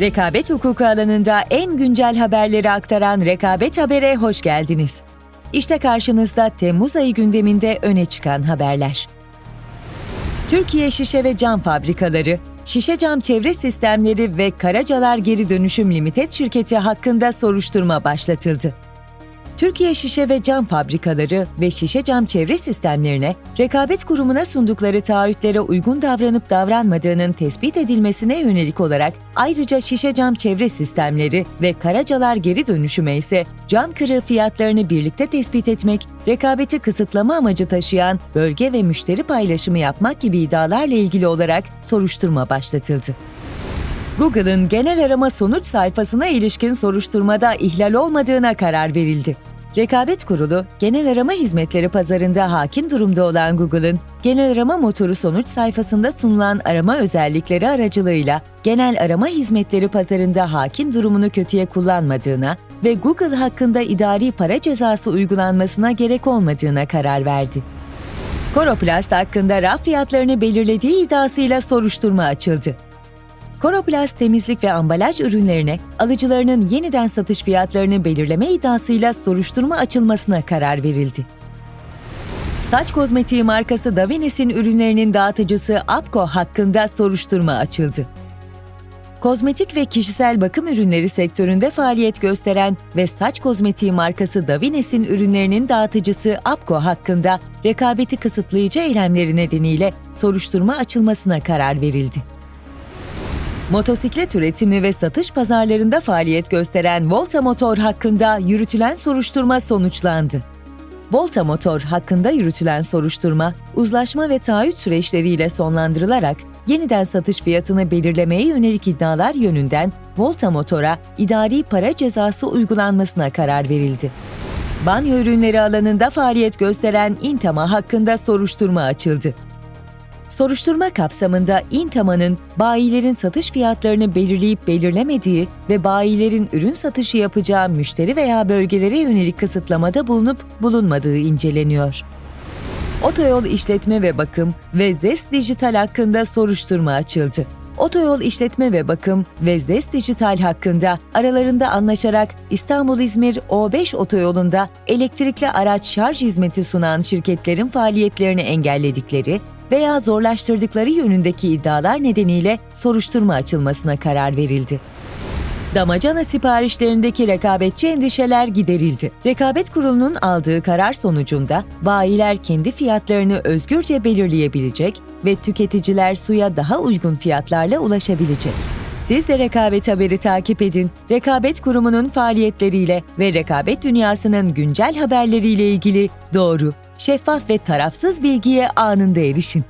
Rekabet hukuku alanında en güncel haberleri aktaran Rekabet Haber'e hoş geldiniz. İşte karşınızda Temmuz ayı gündeminde öne çıkan haberler. Türkiye Şişe ve Cam Fabrikaları, Şişe Cam Çevre Sistemleri ve Karacalar Geri Dönüşüm Limited şirketi hakkında soruşturma başlatıldı. Türkiye Şişe ve Cam Fabrikaları ve Şişe Cam Çevre Sistemlerine rekabet kurumuna sundukları taahhütlere uygun davranıp davranmadığının tespit edilmesine yönelik olarak ayrıca Şişe Cam Çevre Sistemleri ve Karacalar Geri Dönüşüme ise cam kırığı fiyatlarını birlikte tespit etmek, rekabeti kısıtlama amacı taşıyan bölge ve müşteri paylaşımı yapmak gibi iddialarla ilgili olarak soruşturma başlatıldı. Google'ın genel arama sonuç sayfasına ilişkin soruşturmada ihlal olmadığına karar verildi. Rekabet Kurulu, genel arama hizmetleri pazarında hakim durumda olan Google'ın genel arama motoru sonuç sayfasında sunulan arama özellikleri aracılığıyla genel arama hizmetleri pazarında hakim durumunu kötüye kullanmadığına ve Google hakkında idari para cezası uygulanmasına gerek olmadığına karar verdi. Koroplast hakkında raf fiyatlarını belirlediği iddiasıyla soruşturma açıldı. Koroplast temizlik ve ambalaj ürünlerine alıcılarının yeniden satış fiyatlarını belirleme iddiasıyla soruşturma açılmasına karar verildi. Saç kozmetiği markası Davines'in ürünlerinin dağıtıcısı Apco hakkında soruşturma açıldı. Kozmetik ve kişisel bakım ürünleri sektöründe faaliyet gösteren ve saç kozmetiği markası Davines'in ürünlerinin dağıtıcısı Apco hakkında rekabeti kısıtlayıcı eylemleri nedeniyle soruşturma açılmasına karar verildi. Motosiklet üretimi ve satış pazarlarında faaliyet gösteren Volta Motor hakkında yürütülen soruşturma sonuçlandı. Volta Motor hakkında yürütülen soruşturma, uzlaşma ve taahhüt süreçleriyle sonlandırılarak yeniden satış fiyatını belirlemeye yönelik iddialar yönünden Volta Motor'a idari para cezası uygulanmasına karar verildi. Banyo ürünleri alanında faaliyet gösteren Intama hakkında soruşturma açıldı. Soruşturma kapsamında İntama'nın bayilerin satış fiyatlarını belirleyip belirlemediği ve bayilerin ürün satışı yapacağı müşteri veya bölgelere yönelik kısıtlamada bulunup bulunmadığı inceleniyor. Otoyol işletme ve bakım ve ZES Dijital hakkında soruşturma açıldı. Otoyol işletme ve bakım ve ZES Dijital hakkında aralarında anlaşarak İstanbul-İzmir O5 otoyolunda elektrikli araç şarj hizmeti sunan şirketlerin faaliyetlerini engelledikleri veya zorlaştırdıkları yönündeki iddialar nedeniyle soruşturma açılmasına karar verildi. Damacana siparişlerindeki rekabetçi endişeler giderildi. Rekabet Kurulu'nun aldığı karar sonucunda bayiler kendi fiyatlarını özgürce belirleyebilecek ve tüketiciler suya daha uygun fiyatlarla ulaşabilecek. Siz de Rekabet Haberi takip edin. Rekabet Kurumu'nun faaliyetleriyle ve rekabet dünyasının güncel haberleriyle ilgili doğru, şeffaf ve tarafsız bilgiye anında erişin.